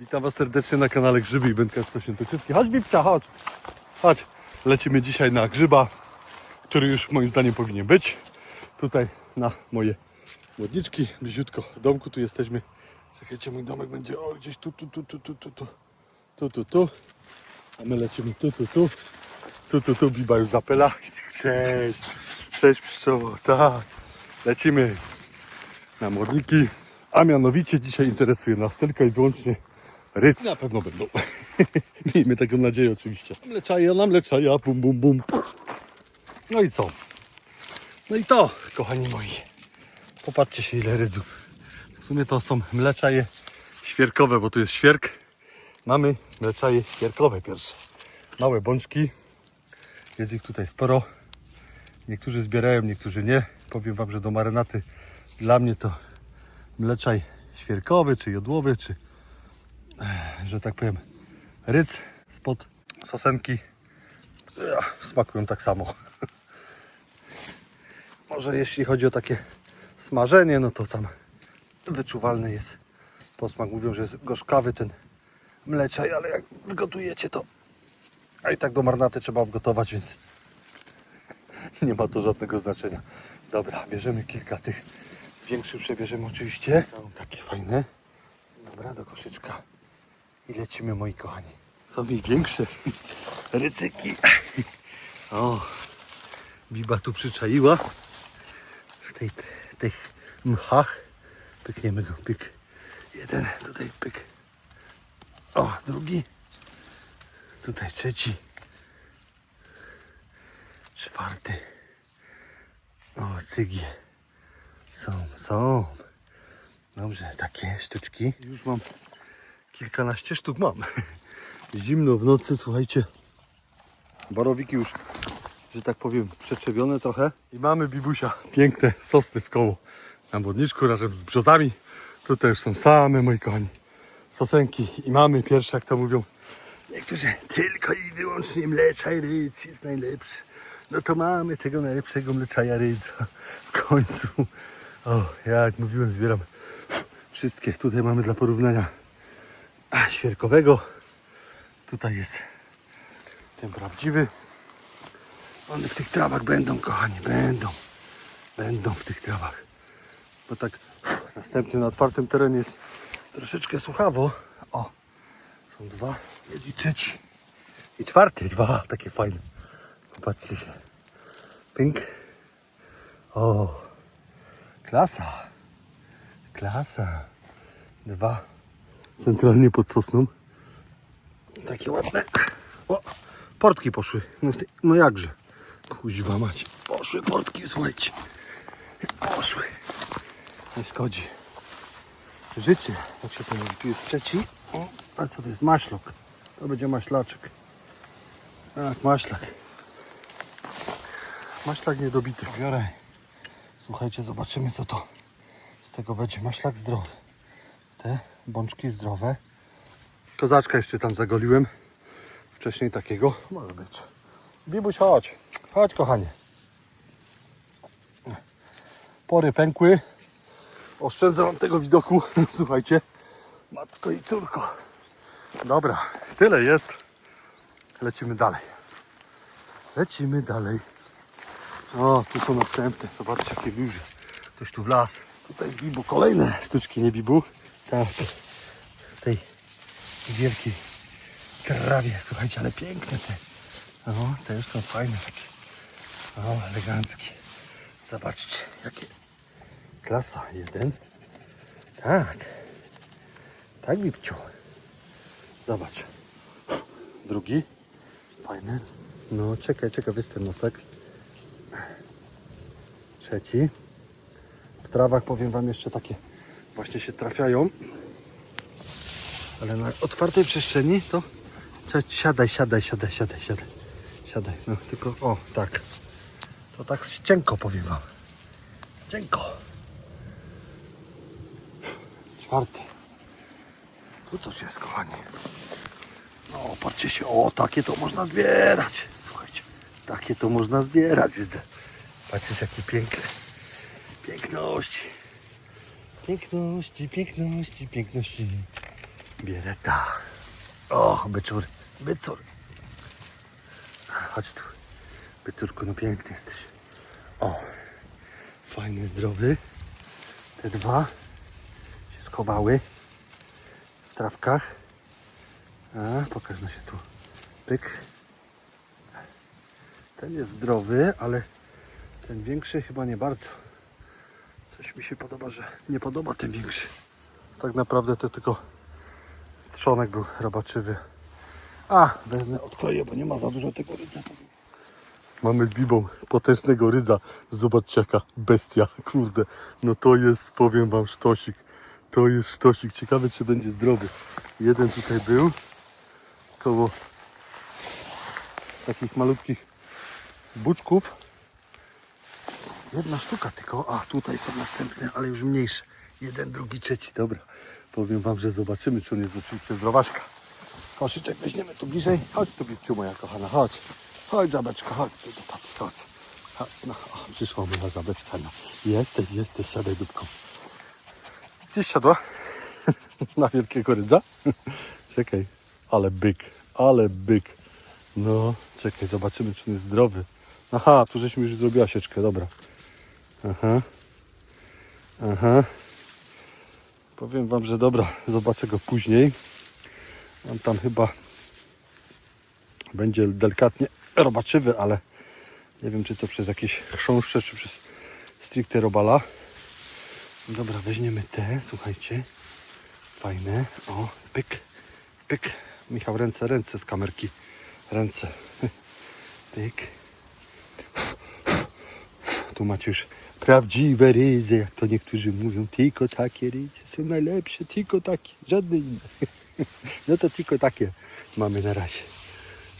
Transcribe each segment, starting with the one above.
Witam Was serdecznie na kanale Grzyby i Wędkarstwo Świętokrzyskie. Chodź Bibcia, chodź. Chodź. Lecimy dzisiaj na grzyba, który już moim zdaniem powinien być. Tutaj na moje młodniczki, bliziutko domku. Tu jesteśmy. Czekajcie, mój domek będzie o, gdzieś tu, tu, tu, tu, tu, tu, tu, tu, tu, tu. A my lecimy tu, tu, tu. Tu, tu, tu, Biba już zapela. Cześć. Cześć pszczoło, tak. Lecimy na młodniki. A mianowicie dzisiaj interesuje nas tylko i wyłącznie ryc. Na pewno będą. Miejmy taką nadzieję oczywiście. Mleczaja na mleczaja, bum, bum, bum. No i co? No i to, kochani moi. Popatrzcie się ile rydzów. W sumie to są mleczaje świerkowe, bo tu jest świerk. Mamy mleczaje świerkowe pierwsze. Małe bączki. Jest ich tutaj sporo. Niektórzy zbierają, niektórzy nie. Powiem Wam, że do marynaty dla mnie to mleczaj świerkowy, czy jodłowy, czy że tak powiem ryc spod sosenki smakują tak samo. Może jeśli chodzi o takie smażenie, no to tam wyczuwalny jest posmak. Mówią, że jest gorzkawy ten mleczaj, ale jak wygotujecie to a i tak do marnaty trzeba wgotować, więc nie ma to żadnego znaczenia. Dobra, bierzemy kilka tych większych przebierzemy oczywiście. Takie fajne. Dobra, do koszyczka. I lecimy moi kochani. Są i większe rycyki. O, Biba tu przyczaiła. W tej, tych mchach. Pykniemy go, pyk. Jeden, tutaj pyk. O, drugi. Tutaj trzeci. Czwarty. O, cygie. Są, są. Dobrze, takie sztuczki. Już mam kilkanaście sztuk mam. Zimno w nocy, słuchajcie. Borowiki już, że tak powiem, przetrzebione trochę. I mamy bibusia. Piękne sosny w koło. Na modniczku razem z brzozami. Tutaj już są same, moi kochani, sosenki. I mamy pierwsze, jak to mówią, Niektórzy tylko i wyłącznie mleczaj rydz jest najlepszy. No to mamy tego najlepszego mleczaja rydza. W końcu. O, ja jak mówiłem, zbieram wszystkie. Tutaj mamy dla porównania świerkowego. Tutaj jest ten prawdziwy. One w tych trawach będą, kochani, będą. Będą w tych trawach. Bo tak następny na otwartym terenie jest troszeczkę suchawo. O, są dwa. Jest i trzeci. I czwarty. Dwa takie fajne. Popatrzcie się. Pink. O. Klasa. Klasa. Dwa. Centralnie pod sosną. Takie ładne. O. Portki poszły. No, ty, no jakże. Kuźwa mać. Poszły portki, słuchajcie. Poszły. Nie szkodzi. Życie. Jak się to mówi. Tu jest trzeci. O, a co to jest? Maślok. To będzie maślaczek. Tak, maślak. Maślak niedobity. Biorę. Słuchajcie, zobaczymy co to z tego będzie. Maślak zdrowy. Te bączki zdrowe. Kozaczka jeszcze tam zagoliłem. Wcześniej takiego. Może być. Bibuś, chodź. Chodź, kochanie. Pory pękły. Oszczędzę wam tego widoku. Słuchajcie. Matko i córko. Dobra, tyle jest. Lecimy dalej. Lecimy dalej. O, tu są następne. Zobaczcie, jakie duże. Ktoś tu wlazł. Tutaj z bibu kolejne sztuczki, nie bibu? Tak. W tej wielkiej trawie. Słuchajcie, ale piękne te. O, te już są fajne takie. O, eleganckie. Zobaczcie, jakie. Klasa. Jeden. Tak. Tak, Bibciu. Zobacz. Drugi. Fajny. No, czekaj, czekaj, jest ten nosek. Trzeci. W trawach powiem Wam jeszcze takie właśnie się trafiają. Ale na otwartej przestrzeni to siadaj, siadaj, siadaj, siadaj, siadaj. Siadaj, no tylko, o, tak. To tak cienko powiem Wam. Cienko. Czwarty. Tu coś jest, kochani. No, patrzcie się, o, takie to można zbierać. Słuchajcie, takie to można zbierać, widzę. Patrzcie, jakie piękne. Piękności. Piękności, piękności, piękności. Biereta. O, byczur, bycur. Chodź tu. Bycurku, no piękny jesteś. O, fajny, zdrowy. Te dwa się schowały w trawkach. A, pokaż no się tu. Pyk. Ten jest zdrowy, ale ten większy chyba nie bardzo. Coś mi się podoba, że nie podoba ten większy. Tak naprawdę to tylko trzonek był robaczywy. A, wezmę, odkleję, bo nie ma za dużo tego rydza. Mamy z Bibą potężnego rydza. Zobaczcie jaka bestia, kurde. No to jest, powiem wam, sztosik. To jest sztosik. Ciekawe, czy będzie zdrowy. Jeden tutaj był. Koło takich malutkich buczków. Jedna sztuka tylko. A tutaj są następne, ale już mniejsze. Jeden, drugi, trzeci. Dobra. Powiem wam, że zobaczymy, czy on jest oczywiście zdrowaśka. Koszyczek weźmiemy tu bliżej. Chodź tu, Biciu, moja kochana, chodź. Chodź, żabeczka, chodź tu chodź. chodź. No, o, przyszła moja żabeczka, no. Jesteś, jesteś, siadaj dupką. Gdzieś siadła? Na wielkiego rydza? czekaj, ale byk, ale byk. No, czekaj, zobaczymy, czy on jest zdrowy. Aha, tu żeśmy już zrobiła sieczkę, dobra. Aha. Aha. Powiem wam, że dobra, zobaczę go później. On tam chyba będzie delikatnie robaczywy, ale nie wiem, czy to przez jakieś chrząszcze, czy przez stricte robala. Dobra, weźmiemy te, słuchajcie. Fajne. O, pyk, pyk. Michał, ręce, ręce z kamerki. Ręce. Pyk. Tu macie już prawdziwe ryzy, jak to niektórzy mówią. Tylko takie ryzy są najlepsze, tylko takie, żadne inne. No to tylko takie mamy na razie.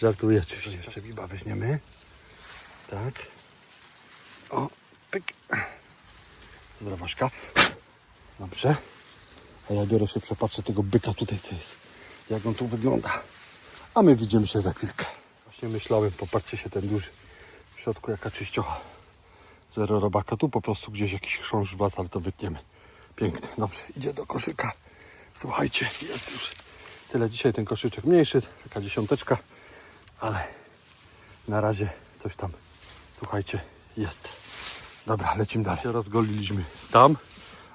Żartuję oczywiście. Jeszcze biba weźmiemy. Tak. O, pyk. Zdrowaśka. Dobrze. A ja biorę się przepatrzę tego byka tutaj, co jest. Jak on tu wygląda. A my widzimy się za chwilkę. Właśnie myślałem, popatrzcie się ten duży. W środku jaka czyściocha. Zero robaka. Tu po prostu gdzieś jakiś chrząszcz was, ale to wytniemy. Piękny. Dobrze, idzie do koszyka. Słuchajcie, jest już tyle dzisiaj ten koszyczek mniejszy, taka dziesiąteczka, ale na razie coś tam, słuchajcie, jest. Dobra, lecimy dalej. Rozgoliliśmy tam,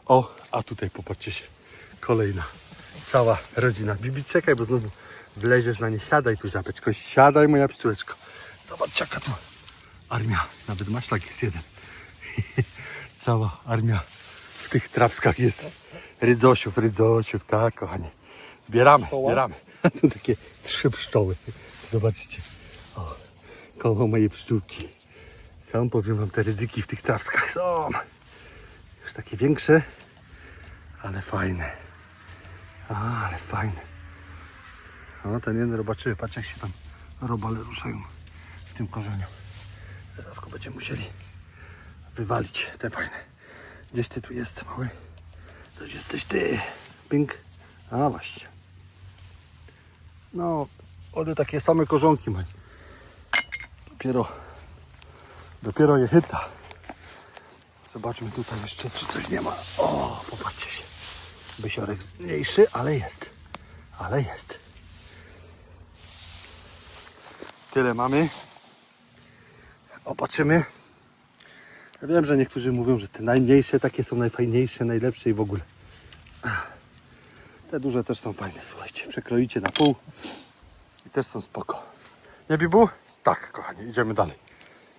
o, a tutaj popatrzcie się, kolejna, cała rodzina. Bibi, czekaj, bo znowu wleziesz na nie, siadaj tu żabeczko, siadaj moja psułeczko. Zobacz jaka tu armia, nawet maślak jest jeden. Cała armia w tych trapskach jest. Rydzosiów, rydzosiów, tak kochanie. Zbieramy, zbieramy. Tu takie trzy pszczoły. Zobaczcie. O, koło mojej pszczółki. Sam powiem wam, te rydzyki w tych trawskach są. Już takie większe, ale fajne. A, ale fajne. O, ten jeden robaczyły, patrz jak się tam robale ruszają w tym korzeniu. Zaraz go będziemy musieli wywalić, te fajne. Gdzieś ty tu jest, mały? To jesteś ty. Pink. A właśnie. No, one takie same korzonki mają. Dopiero, dopiero je chyta. Zobaczmy tutaj jeszcze, czy coś nie ma. O, popatrzcie się. Bysiorek mniejszy, ale jest. Ale jest. Tyle mamy. Opatrzymy. Ja wiem, że niektórzy mówią, że te najmniejsze takie są najfajniejsze, najlepsze i w ogóle. Te duże też są fajne, słuchajcie. Przekroicie na pół i też są spoko. Nie Bibu? Tak, kochanie, idziemy dalej.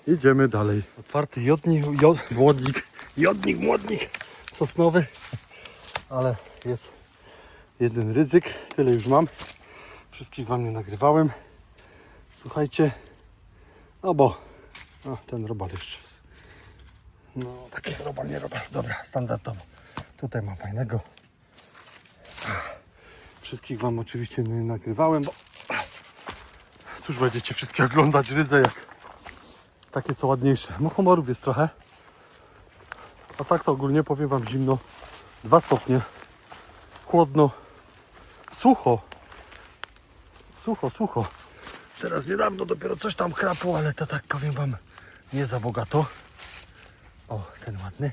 Idziemy dalej. Otwarty jodnik, jod, młodnik, jodnik, młodnik sosnowy, ale jest jeden ryzyk. Tyle już mam. Wszystkich wam nie nagrywałem. Słuchajcie, no bo o, ten robal jeszcze. No, taki robal, nie robal. Dobra, standardowo. Tutaj mam fajnego. Wszystkich Wam oczywiście nie nagrywałem, bo cóż będziecie wszystkie oglądać rydzę jak takie co ładniejsze. No humorów jest trochę. A tak to ogólnie powiem Wam zimno. Dwa stopnie. Chłodno. Sucho. Sucho, sucho. Teraz niedawno dopiero coś tam chrapło, ale to tak powiem Wam nie za bogato. O, ten ładny.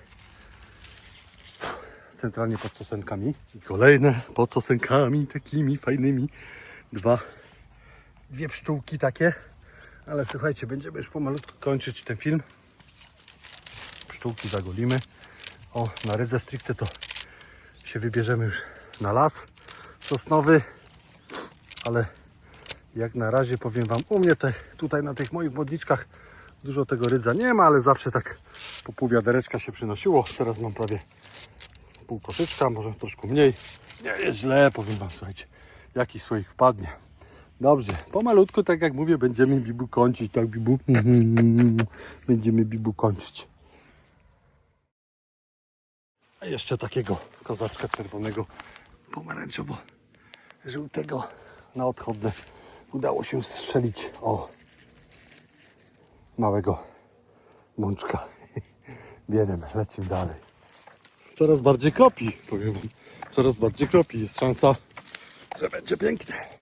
centralnie pod sosenkami. I kolejne pod sosenkami takimi fajnymi. Dwa, dwie pszczółki takie. Ale słuchajcie, będziemy już pomalutku kończyć ten film. Pszczółki zagolimy. O, na rydze stricte to się wybierzemy już na las sosnowy. Ale jak na razie powiem Wam, u mnie te, tutaj na tych moich modliczkach dużo tego rydza nie ma, ale zawsze tak po pół wiadereczka się przynosiło. Teraz mam prawie pół koszyczka, może troszkę mniej. Nie jest źle, powiem Wam, słuchajcie, jaki słoik wpadnie. Dobrze, pomalutku, tak jak mówię, będziemy bibu kończyć, tak bibu? Będziemy bibu kończyć. A jeszcze takiego kozaczka czerwonego, pomarańczowo-żółtego na odchodne udało się strzelić o małego mączka. Bierzemy, lecimy dalej. Coraz bardziej kropi, powiem wam. Coraz bardziej kropi. Jest szansa, że będzie pięknie.